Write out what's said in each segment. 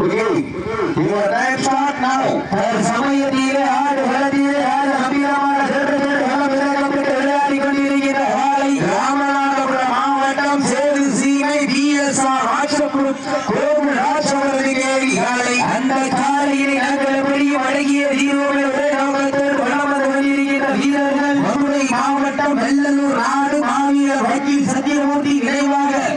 ஏழு your time start நவ அவர் சமயத்திலே ஆடு வளத்திலே ஆடு கம்பீரமான சென்று நாடு மாவீரர் வக்கீல் சத்தியமூர்த்தி நினைவாக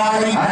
தர்மராஜவரமாறன்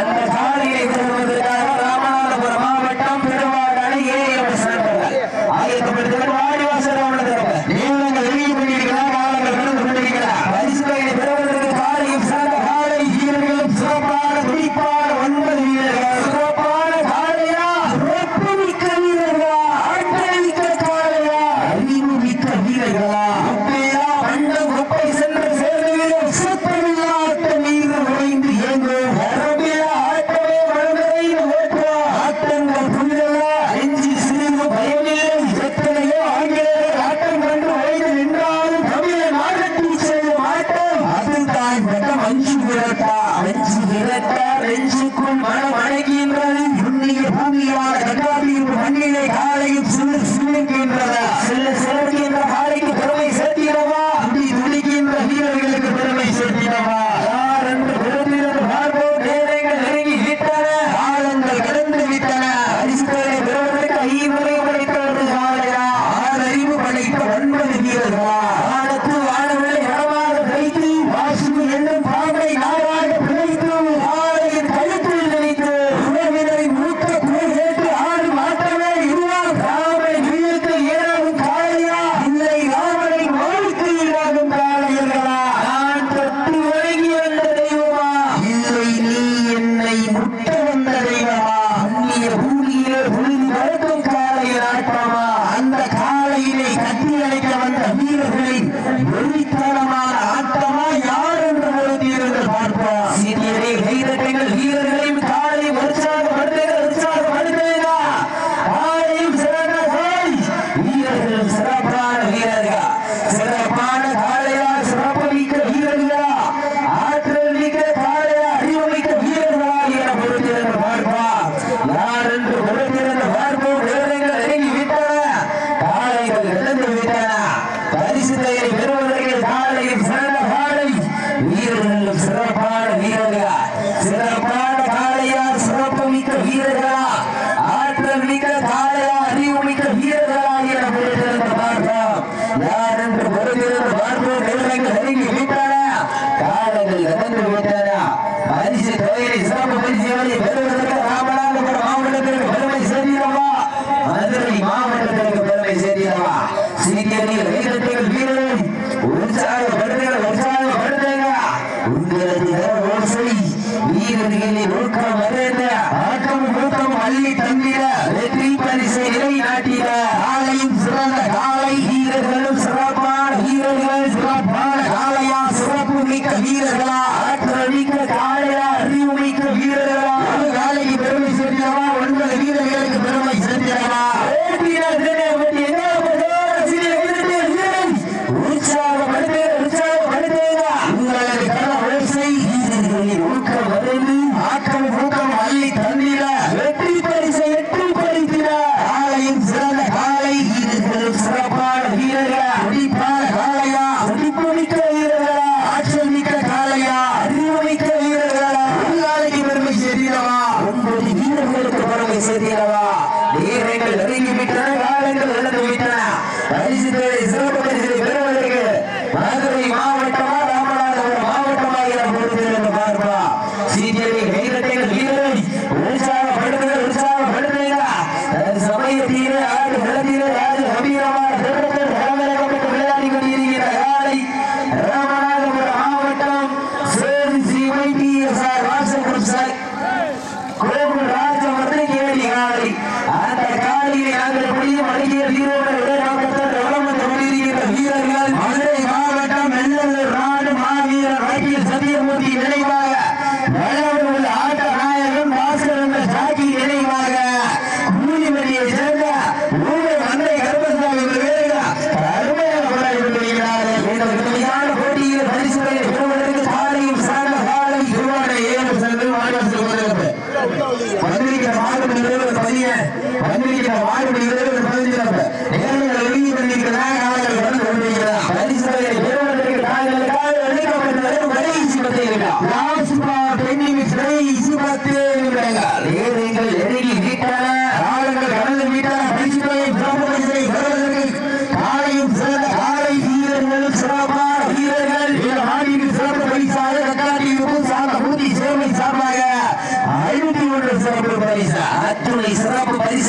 வந்திருக்கிற மாடு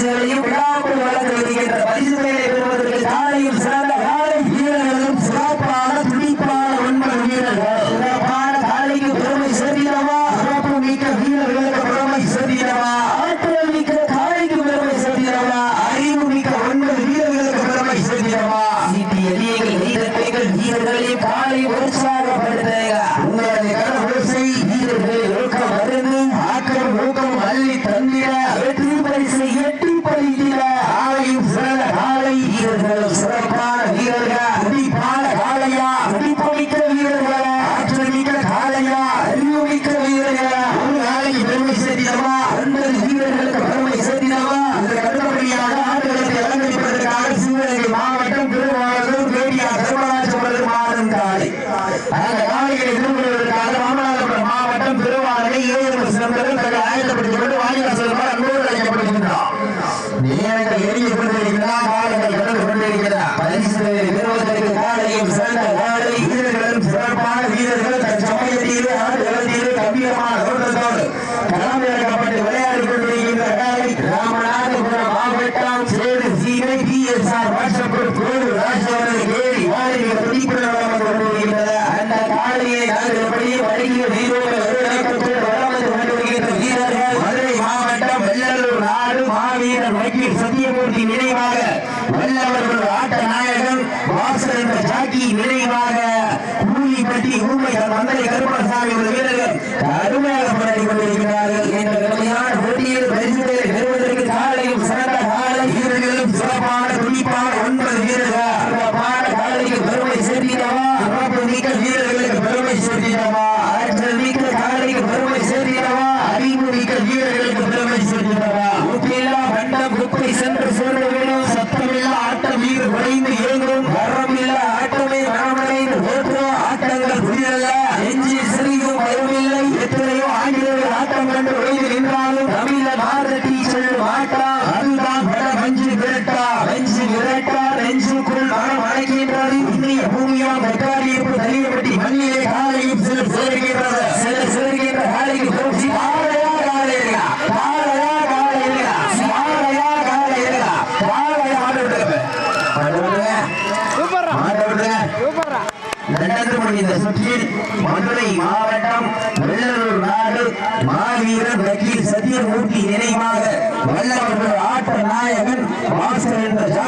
பரிசுகளையும் விழாக்கள் வழங்க வருகின்ற பரிசுகளை பெறுவதற்கு காலையும் சிறந்த காலை வீரர்களும் சிறப்பான துடிப்பான ஒன்பது வீரர்கள். சிறப்பான காலைக்கு பெருமை சேர்த்திடவா? சிறப்பு மிக்க வீரர்களுக்கு பெருமை சேர்த்திடவா? ஆற்றல் மிக்க காலைக்கு பெருமை சேர்த்திடவா? அறிவு மிக்க ஒன்பது வீரர்களுக்கு பெருமை சேர்த்திடவா? சீட்டி எலியங்கள் வீரர்கள் வீரர்களையும் காலை உற்சாகப்படுத்துக. கட்டி விரைவாக நினைவாக கட்டி ஊமை மந்திரி கருப்பணசாமி ஒரு வீரர்கள் அருமையாக